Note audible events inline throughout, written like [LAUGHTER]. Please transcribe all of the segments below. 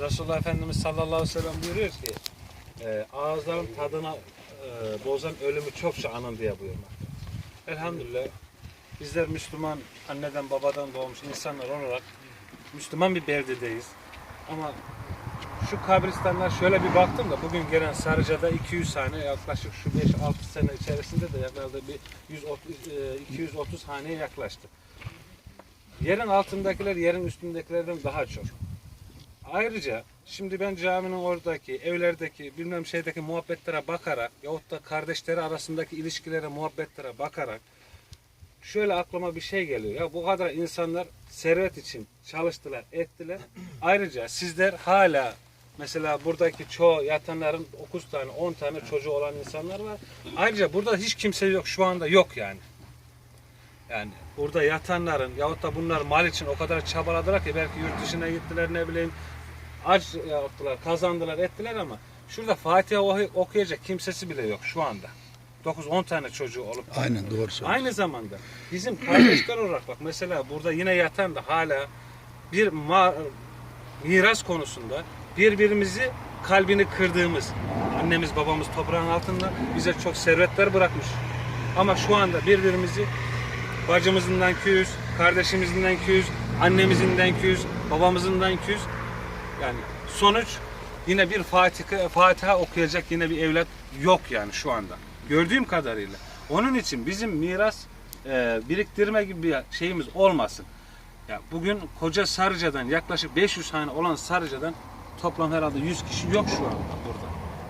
Resulullah Efendimiz sallallahu aleyhi ve sellem buyuruyor ki e, ağızların tadına e, bozan ölümü çokça anın diye buyurmakta. Elhamdülillah bizler Müslüman anneden babadan doğmuş insanlar olarak Müslüman bir beldedeyiz. Ama şu kabristanlar şöyle bir baktım da bugün gelen Sarıca'da 200 tane yaklaşık şu 5-6 sene içerisinde de yaklaşık bir 130, e, 230 haneye yaklaştı. Yerin altındakiler yerin üstündekilerden daha çok. Ayrıca şimdi ben caminin oradaki, evlerdeki, bilmem şeydeki muhabbetlere bakarak yahut da kardeşleri arasındaki ilişkilere, muhabbetlere bakarak şöyle aklıma bir şey geliyor. Ya bu kadar insanlar servet için çalıştılar, ettiler. Ayrıca sizler hala mesela buradaki çoğu yatanların 9 tane, 10 tane çocuğu olan insanlar var. Ayrıca burada hiç kimse yok. Şu anda yok yani. Yani burada yatanların yahut da bunlar mal için o kadar çabaladılar ki belki yurt dışına gittiler ne bileyim aç yaptılar, kazandılar, ettiler ama şurada Fatiha oku- okuyacak kimsesi bile yok şu anda. 9-10 tane çocuğu olup Aynen doğru söylüyorsun. Aynı zamanda bizim kardeşler olarak bak mesela burada yine yatan da hala bir ma- miras konusunda birbirimizi kalbini kırdığımız annemiz babamız toprağın altında bize çok servetler bırakmış. Ama şu anda birbirimizi bacımızından küs, kardeşimizden küs, annemizden küs, babamızdan küs. Yani sonuç yine bir Fatiha, Fatiha okuyacak yine bir evlat yok yani şu anda. Gördüğüm kadarıyla. Onun için bizim miras e, biriktirme gibi bir şeyimiz olmasın. Ya bugün koca Sarıca'dan yaklaşık 500 tane olan Sarıca'dan toplam herhalde 100 kişi yok şu anda burada.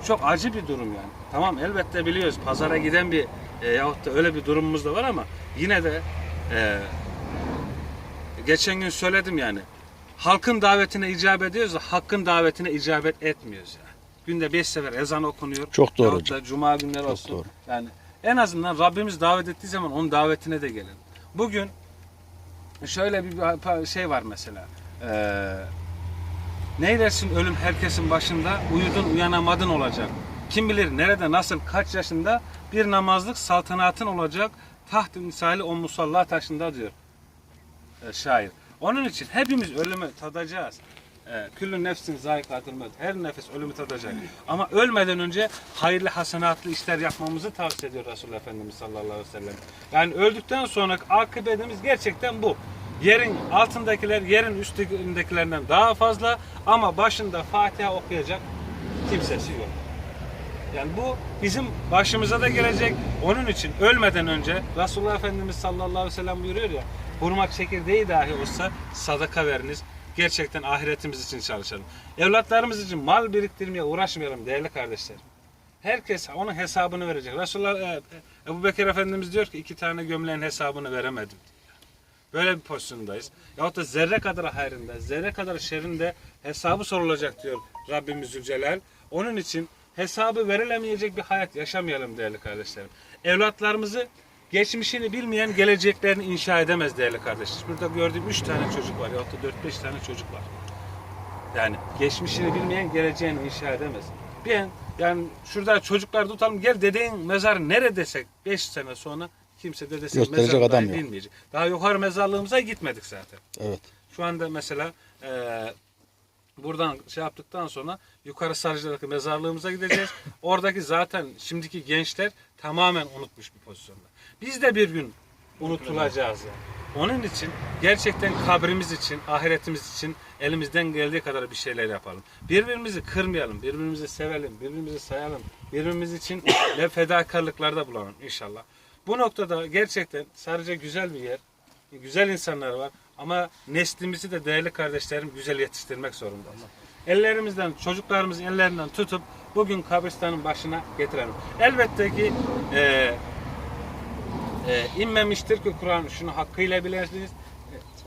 Çok acı bir durum yani. Tamam elbette biliyoruz pazara giden bir e, yahut da öyle bir durumumuz da var ama yine de e, geçen gün söyledim yani. Halkın davetine icabet ediyoruz da hakkın davetine icabet etmiyoruz yani. Günde beş sefer ezan okunuyor. Çok doğru hocam. cuma günleri olsun. doğru. Yani en azından Rabbimiz davet ettiği zaman onun davetine de gelelim. Bugün şöyle bir şey var mesela. Ee, neylesin ölüm herkesin başında uyudun uyanamadın olacak. Kim bilir nerede nasıl kaç yaşında bir namazlık saltanatın olacak taht-ı misali o musalla taşında diyor e, şair. Onun için hepimiz ölümü tadacağız. E, Küllü nefsin zayikatül mevt. Her nefes ölümü tadacak. Ama ölmeden önce hayırlı hasenatlı işler yapmamızı tavsiye ediyor Resulullah Efendimiz sallallahu aleyhi ve sellem. Yani öldükten sonra akıbetimiz gerçekten bu. Yerin altındakiler yerin üstündekilerinden daha fazla ama başında Fatiha okuyacak kimsesi yok. Yani bu bizim başımıza da gelecek. Onun için ölmeden önce Resulullah Efendimiz sallallahu aleyhi ve sellem buyuruyor ya hurma çekirdeği dahi olsa sadaka veriniz. Gerçekten ahiretimiz için çalışalım. Evlatlarımız için mal biriktirmeye uğraşmayalım değerli kardeşlerim. Herkes onun hesabını verecek. Resulullah e, Ebu Bekir Efendimiz diyor ki iki tane gömleğin hesabını veremedim. Böyle bir pozisyondayız. Yahut da zerre kadar hayrında, zerre kadar şerrinde hesabı sorulacak diyor Rabbimiz Zülcelal. Onun için hesabı verilemeyecek bir hayat yaşamayalım değerli kardeşlerim. Evlatlarımızı geçmişini bilmeyen geleceklerini inşa edemez değerli kardeşler. Burada gördüğüm 3 tane çocuk var yahut da 4-5 tane çocuk var. Yani geçmişini bilmeyen geleceğini inşa edemez. Ben yani şurada çocuklar tutalım gel dedeğin mezarı nerede desek 5 sene sonra kimse dedesinin mezarını adam bilmeyecek. Daha yukarı mezarlığımıza gitmedik zaten. Evet. Şu anda mesela e, buradan şey yaptıktan sonra yukarı Sarıcı'daki mezarlığımıza gideceğiz. [LAUGHS] Oradaki zaten şimdiki gençler tamamen unutmuş bir pozisyonda. Biz de bir gün unutulacağız yani. Onun için gerçekten kabrimiz için, ahiretimiz için elimizden geldiği kadar bir şeyler yapalım. Birbirimizi kırmayalım, birbirimizi sevelim, birbirimizi sayalım. Birbirimiz için [COUGHS] ve fedakarlıklarda bulalım inşallah. Bu noktada gerçekten Sarıca güzel bir yer. Güzel insanlar var ama neslimizi de değerli kardeşlerim güzel yetiştirmek zorundayız. Ellerimizden, çocuklarımızın ellerinden tutup bugün kabristanın başına getirelim. Elbette ki e, e, inmemiştir ki Kur'an şunu hakkıyla bilirsiniz.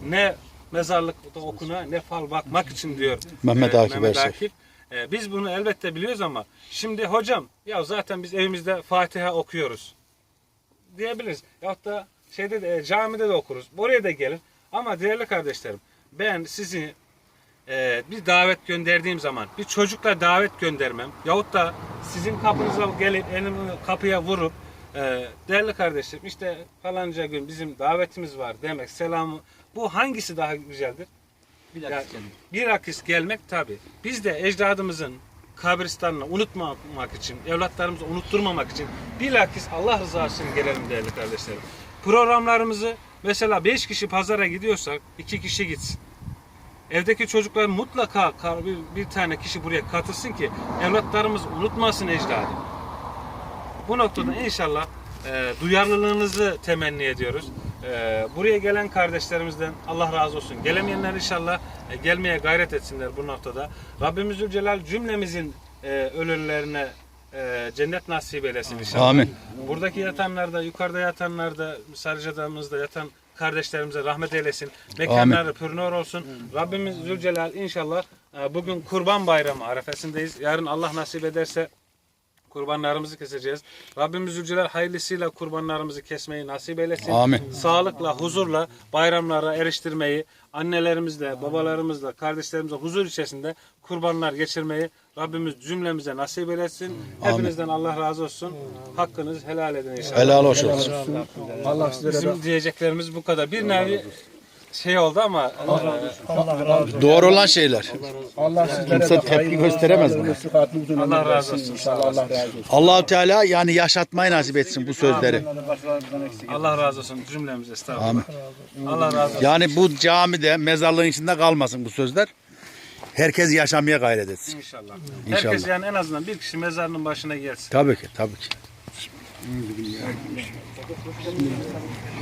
E, Ne mezarlıkta okuna ne fal bakmak için diyor Mehmet Akif Mehmet Ersoy. Akif. E, biz bunu elbette biliyoruz ama şimdi hocam ya zaten biz evimizde Fatiha okuyoruz diyebiliriz. Yahut da şeyde de, e, camide de okuruz. Oraya da gelin. Ama değerli kardeşlerim ben sizi e, bir davet gönderdiğim zaman bir çocukla davet göndermem yahut da sizin kapınıza gelip elimi kapıya vurup e, değerli kardeşlerim işte falanca gün bizim davetimiz var demek selam bu hangisi daha güzeldir? Yani bilakis gelmek tabi. Biz de ecdadımızın kabristanını unutmamak için, evlatlarımızı unutturmamak için bilakis Allah rızası için gelelim değerli kardeşlerim. Programlarımızı mesela 5 kişi pazara gidiyorsak 2 kişi gitsin. Evdeki çocuklar mutlaka bir, bir tane kişi buraya katılsın ki evlatlarımız unutmasın ecdadı. Bu noktada inşallah e, duyarlılığınızı temenni ediyoruz. E, buraya gelen kardeşlerimizden Allah razı olsun. Gelemeyenler inşallah e, gelmeye gayret etsinler bu noktada. Rabbimiz Zülcelal cümlemizin e, ölülerine e, cennet nasip eylesin inşallah. Amin. Buradaki yatanlar da, yukarıda yatanlar da, Sarıcadağımızda yatan kardeşlerimize rahmet eylesin. Mekanları pürnür olsun. Rabbimiz Zülcelal inşallah e, bugün Kurban Bayramı arefesindeyiz. Yarın Allah nasip ederse kurbanlarımızı keseceğiz. Rabbimiz Zülcelal hayırlısıyla kurbanlarımızı kesmeyi nasip eylesin. Amin. Sağlıkla, huzurla bayramlara eriştirmeyi, annelerimizle, babalarımızla, kardeşlerimizle huzur içerisinde kurbanlar geçirmeyi Rabbimiz cümlemize nasip eylesin. Hepinizden Allah razı olsun. Hakkınızı helal edin inşallah. Helal olsun. Allah sizlere de Bizim diyeceklerimiz bu kadar. Bir nevi şey oldu ama Allah razı olsun. Doğru olan şeyler. Allah sizlere Kimse tepki gösteremez buna. Allah razı olsun. inşallah. Allah razı olsun. Allahu Teala yani yaşatmayı nasip etsin bu sözleri. Allah razı olsun cümlemize estağfurullah. Allah razı olsun. Yani bu camide mezarlığın içinde kalmasın bu sözler. Herkes yaşamaya gayret etsin. İnşallah. İnşallah. Herkes yani en azından bir kişi mezarının başına gelsin. Tabii ki, tabii ki.